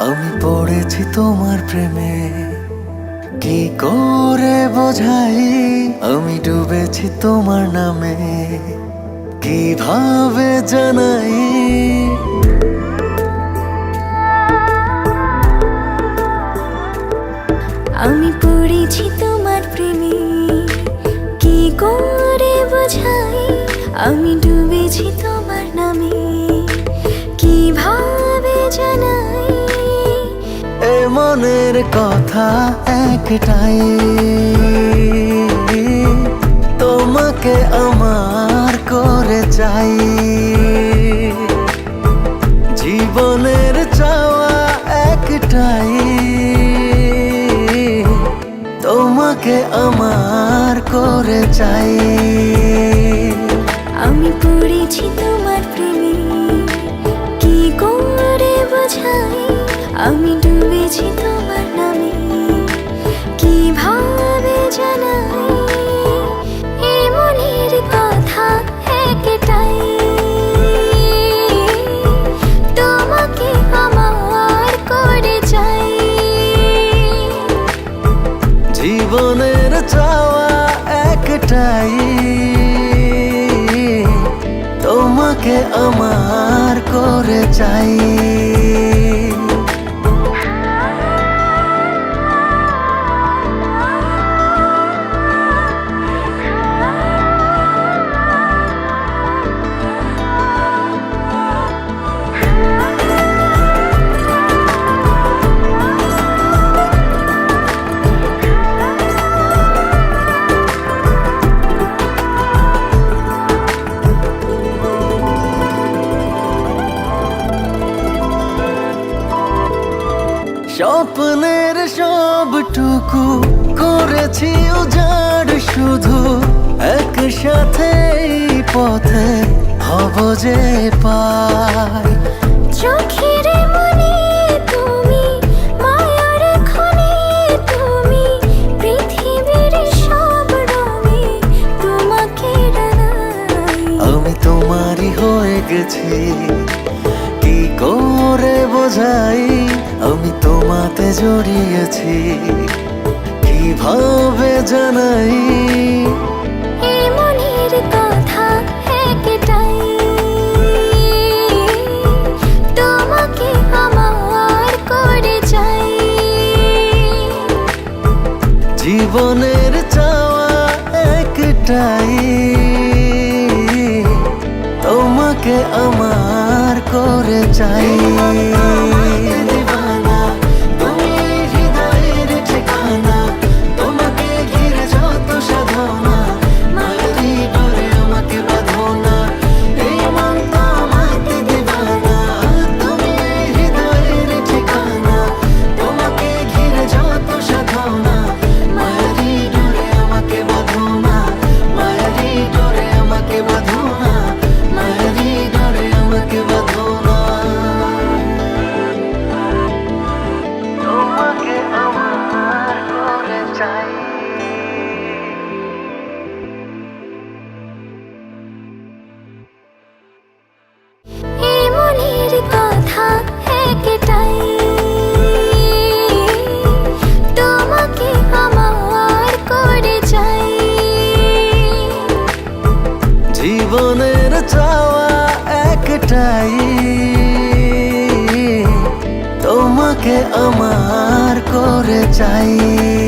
আমি পড়েছি তোমার প্রেমে। কি করে বোঝাই? আমি ডুবেছি তোমার নামে। কীভাবে জানাই? আমি পড়েছি তোমার প্রেমে। কি করে বোঝাই? আমি ডুবেছি তোমার কথা একটাই। তোমাকে আমার করে চাই। জীবনের চাওয়া একটাই। তোমাকে আমার করে চাই। আমি পড়েছি তোমার প্রেমে, কি করে বোঝাই? আমি ডুবেছি তোমার জীবনের চাওয়া একটাই। তোমাকে আমার করে চাই। স্বপ্নের সবটুকু করেছি উজাড় শুধু। একসাথে পথে হব যে পার। চোখের মনে তুমি মায়ার খনি তুমি পৃথিবীর সব রঙে তোমাকে আমি তোমারই হয়ে গেছি কি করে বোঝাই? আমি জড়িয়েছি কীভাবে জানাই? মনের কথা একটাই তোমাকে আমার করে চাই। জীবনের চাওয়া একটাই তোমাকে আমার করে চাই। তোমাকে আমার করে চাই।